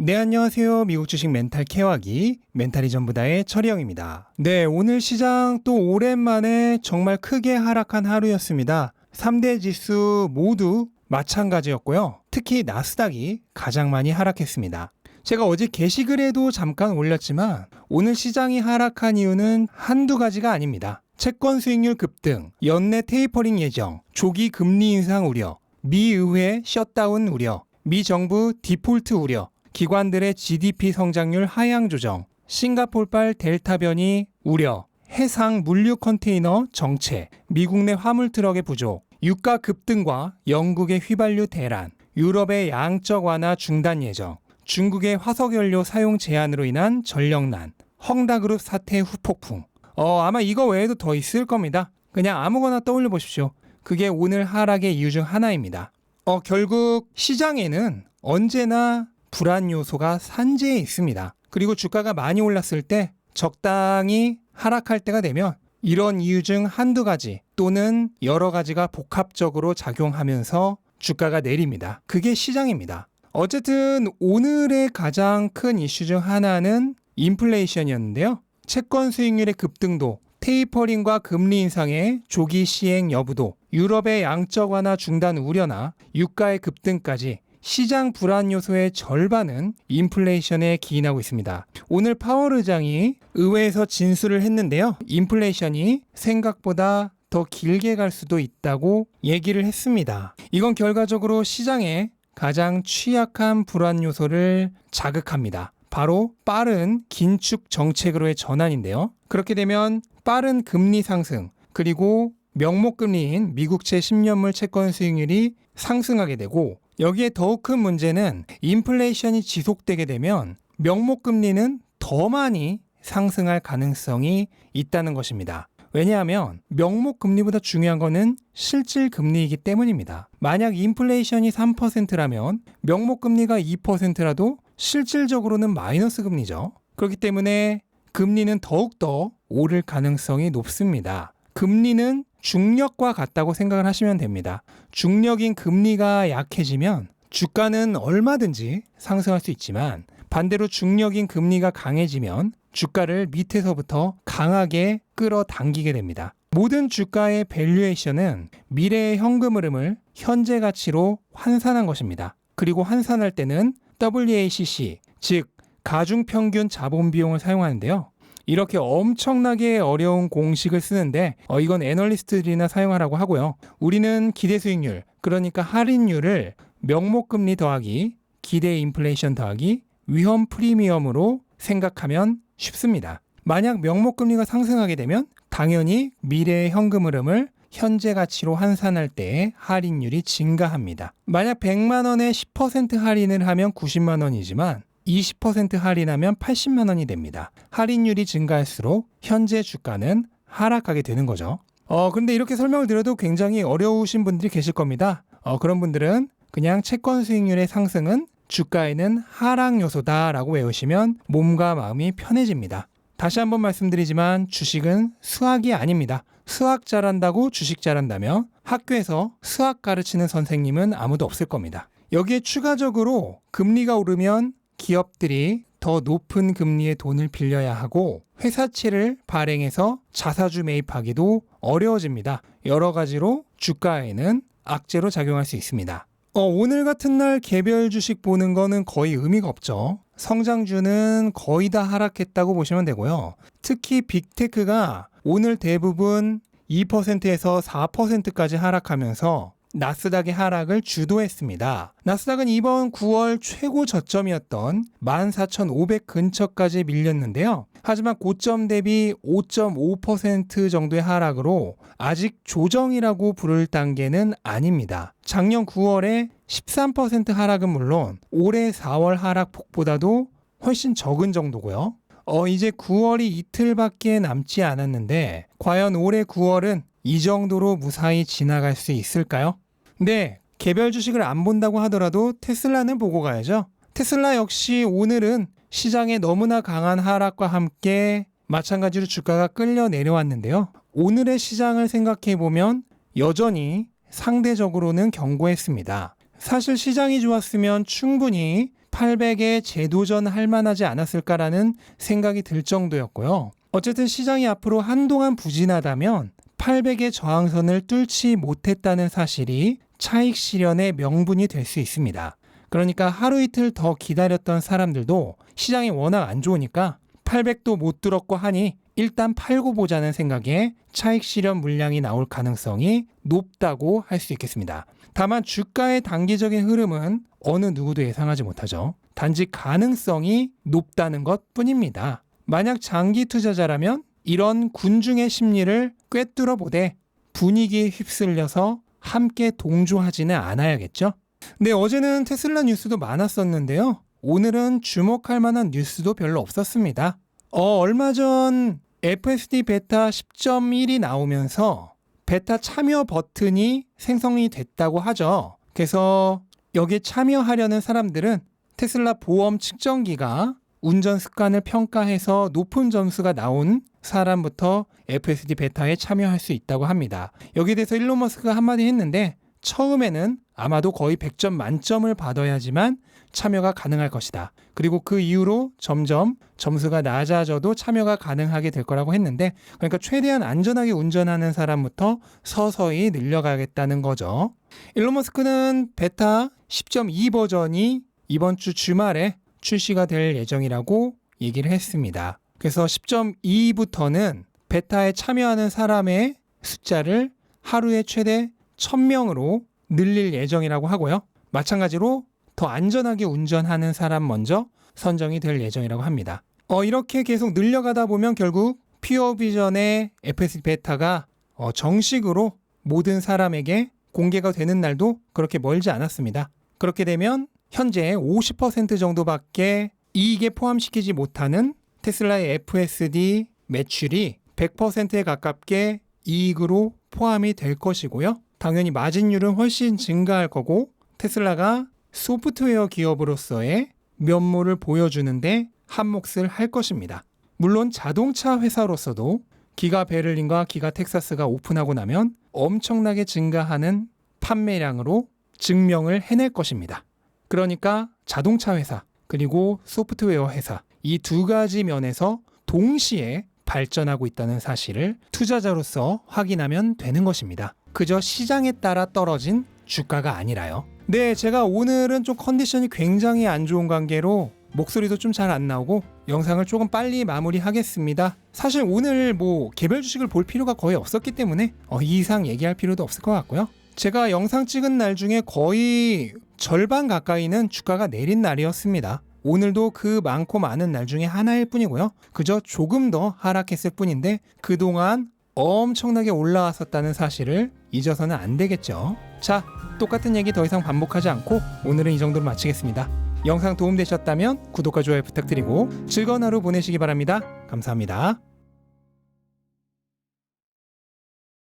네, 안녕하세요. 미국 주식 멘탈 케어하기 멘탈이 전부다의 철이형입니다. 네, 오늘 시장 또 오랜만에 정말 크게 하락한 하루였습니다. 3대 지수 모두 마찬가지였고요. 특히 나스닥이 가장 많이 하락했습니다. 제가 어제 게시글에도 잠깐 올렸지만 오늘 시장이 하락한 이유는 한두 가지가 아닙니다. 채권 수익률 급등, 연내 테이퍼링 예정, 조기 금리 인상 우려, 미 의회 셧다운 우려, 미 정부 디폴트 우려, 기관들의 GDP 성장률 하향 조정, 싱가폴발 델타 변이 우려, 해상 물류 컨테이너 정체, 미국 내 화물 트럭의 부족, 유가 급등과 영국의 휘발유 대란, 유럽의 양적 완화 중단 예정, 중국의 화석연료 사용 제한으로 인한 전력난, 헝다그룹 사태 후폭풍. 어, 아마 이거 외에도 더 있을 겁니다. 그냥 아무거나 떠올려 보십시오. 그게 오늘 하락의 이유 중 하나입니다. 어, 결국 시장에는 언제나 불안 요소가 산재해 있습니다. 그리고 주가가 많이 올랐을 때 적당히 하락할 때가 되면 이런 이유 중 한두 가지 또는 여러 가지가 복합적으로 작용하면서 주가가 내립니다. 그게 시장입니다. 어쨌든 오늘의 가장 큰 이슈 중 하나는 인플레이션이었는데요. 채권 수익률의 급등도, 테이퍼링과 금리 인상의 조기 시행 여부도, 유럽의 양적 완화 중단 우려나 유가의 급등까지 시장 불안 요소의 절반은 인플레이션에 기인하고 있습니다. 오늘 파월 의장이 의회에서 진술을 했는데요. 인플레이션이 생각보다 더 길게 갈 수도 있다고 얘기를 했습니다. 이건 결과적으로 시장에 가장 취약한 불안 요소를 자극합니다. 바로 빠른 긴축 정책으로의 전환인데요. 그렇게 되면 빠른 금리 상승, 그리고 명목금리인 미국채 10년물 채권 수익률이 상승하게 되고 여기에 더욱 큰 문제는 인플레이션이 지속되게 되면 명목금리는 더 많이 상승할 가능성이 있다는 것입니다. 왜냐하면 명목 금리보다 중요한 것은 실질 금리이기 때문입니다. 만약 인플레이션이 3%라면 명목 금리가 2%라도 실질적으로는 마이너스 금리죠. 그렇기 때문에 금리는 더욱더 오를 가능성이 높습니다. 금리는 중력과 같다고 생각을 하시면 됩니다. 중력인 금리가 약해지면 주가는 얼마든지 상승할 수 있지만 반대로 중력인 금리가 강해지면 주가를 밑에서부터 강하게 끌어당기게 됩니다. 모든 주가의 밸류에이션은 미래의 현금 흐름을 현재 가치로 환산한 것입니다. 그리고 환산할 때는 WACC, 즉 가중평균 자본 비용을 사용하는데요. 이렇게 엄청나게 어려운 공식을 쓰는데 어, 이건 애널리스트들이나 사용하라고 하고요. 우리는 기대 수익률, 그러니까 할인율을 명목 금리 더하기 기대 인플레이션 더하기 위험 프리미엄으로 생각하면 쉽습니다. 만약 명목 금리가 상승하게 되면 당연히 미래의 현금 흐름을 현재 가치로 환산할 때 할인율이 증가합니다. 만약 100만 원에 10% 할인을 하면 90만 원이지만 20% 할인하면 80만 원이 됩니다. 할인율이 증가할수록 현재 주가는 하락하게 되는 거죠. 어, 근데 이렇게 설명을 드려도 굉장히 어려우신 분들이 계실 겁니다. 어, 그런 분들은 그냥 채권 수익률의 상승은 주가에는 하락 요소다라고 외우시면 몸과 마음이 편해집니다. 다시 한번 말씀드리지만 주식은 수학이 아닙니다. 수학 잘한다고 주식 잘한다며 학교에서 수학 가르치는 선생님은 아무도 없을 겁니다. 여기에 추가적으로 금리가 오르면 기업들이 더 높은 금리의 돈을 빌려야 하고 회사채를 발행해서 자사주 매입하기도 어려워집니다. 여러 가지로 주가에는 악재로 작용할 수 있습니다. 어, 오늘 같은 날 개별 주식 보는 거는 거의 의미가 없죠. 성장주는 거의 다 하락했다고 보시면 되고요. 특히 빅테크가 오늘 대부분 2%에서 4%까지 하락하면서 나스닥의 하락을 주도했습니다. 나스닥은 이번 9월 최고 저점이었던 14,500 근처까지 밀렸는데요. 하지만 고점 대비 5.5% 정도의 하락으로 아직 조정이라고 부를 단계는 아닙니다. 작년 9월에 13% 하락은 물론 올해 4월 하락 폭보다도 훨씬 적은 정도고요. 어, 이제 9월이 이틀밖에 남지 않았는데 과연 올해 9월은 이 정도로 무사히 지나갈 수 있을까요? 네, 개별 주식을 안 본다고 하더라도 테슬라는 보고 가야죠. 테슬라 역시 오늘은 시장에 너무나 강한 하락과 함께 마찬가지로 주가가 끌려 내려왔는데요. 오늘의 시장을 생각해 보면 여전히 상대적으로는 견고했습니다. 사실 시장이 좋았으면 충분히 800에 재도전할 만하지 않았을까라는 생각이 들 정도였고요. 어쨌든 시장이 앞으로 한동안 부진하다면 800의 저항선을 뚫지 못했다는 사실이 차익 실현의 명분이 될 수 있습니다. 그러니까 하루 이틀 더 기다렸던 사람들도 시장이 워낙 안 좋으니까 800도 못 뚫었고 하니 일단 팔고 보자는 생각에 차익 실현 물량이 나올 가능성이 높다고 할 수 있겠습니다. 다만 주가의 단기적인 흐름은 어느 누구도 예상하지 못하죠. 단지 가능성이 높다는 것 뿐입니다. 만약 장기 투자자라면 이런 군중의 심리를 꿰뚫어 보되 분위기에 휩쓸려서 함께 동조하지는 않아야겠죠. 네, 어제는 테슬라 뉴스도 많았었는데요. 오늘은 주목할 만한 뉴스도 별로 없었습니다. 어, 얼마 전 FSD 베타 10.1이 나오면서 베타 참여 버튼이 생성이 됐다고 하죠. 그래서 여기에 참여하려는 사람들은 테슬라 보험 측정기가 운전 습관을 평가해서 높은 점수가 나온 사람부터 FSD 베타에 참여할 수 있다고 합니다. 여기에 대해서 일론 머스크가 한마디 했는데 처음에는 아마도 거의 100점 만점을 받아야지만 참여가 가능할 것이다. 그리고 그 이후로 점점 점수가 낮아져도 참여가 가능하게 될 거라고 했는데 그러니까 최대한 안전하게 운전하는 사람부터 서서히 늘려가겠다는 거죠. 일론 머스크는 베타 10.2 버전이 이번 주 주말에 출시가 될 예정이라고 얘기를 했습니다. 그래서 10.2부터는 베타에 참여하는 사람의 숫자를 하루에 최대 1000명으로 늘릴 예정이라고 하고요. 마찬가지로 더 안전하게 운전하는 사람 먼저 선정이 될 예정이라고 합니다. 어, 이렇게 계속 늘려가다 보면 결국 퓨어 비전의 FSD 베타가 어, 정식으로 모든 사람에게 공개가 되는 날도 그렇게 멀지 않았습니다. 그렇게 되면 현재 50% 정도밖에 이익에 포함시키지 못하는 테슬라의 FSD 매출이 100%에 가깝게 이익으로 포함이 될 것이고요. 당연히 마진율은 훨씬 증가할 거고 테슬라가 소프트웨어 기업으로서의 면모를 보여주는데 한몫을 할 것입니다. 물론 자동차 회사로서도 기가 베를린과 기가 텍사스가 오픈하고 나면 엄청나게 증가하는 판매량으로 증명을 해낼 것입니다. 그러니까 자동차 회사 그리고 소프트웨어 회사 이 두 가지 면에서 동시에 발전하고 있다는 사실을 투자자로서 확인하면 되는 것입니다. 그저 시장에 따라 떨어진 주가가 아니라요. 네, 제가 오늘은 좀 컨디션이 굉장히 안 좋은 관계로 목소리도 좀 잘 안 나오고 영상을 조금 빨리 마무리하겠습니다. 사실 오늘 뭐 개별 주식을 볼 필요가 거의 없었기 때문에 어, 이 이상 얘기할 필요도 없을 것 같고요. 제가 영상 찍은 날 중에 거의 절반 가까이는 주가가 내린 날이었습니다. 오늘도 그 많고 많은 날 중에 하나일 뿐이고요. 그저 조금 더 하락했을 뿐인데 그동안 엄청나게 올라왔었다는 사실을 잊어서는 안 되겠죠. 자, 똑같은 얘기 더 이상 반복하지 않고 오늘은 이 정도로 마치겠습니다. 영상 도움되셨다면 구독과 좋아요 부탁드리고 즐거운 하루 보내시기 바랍니다. 감사합니다.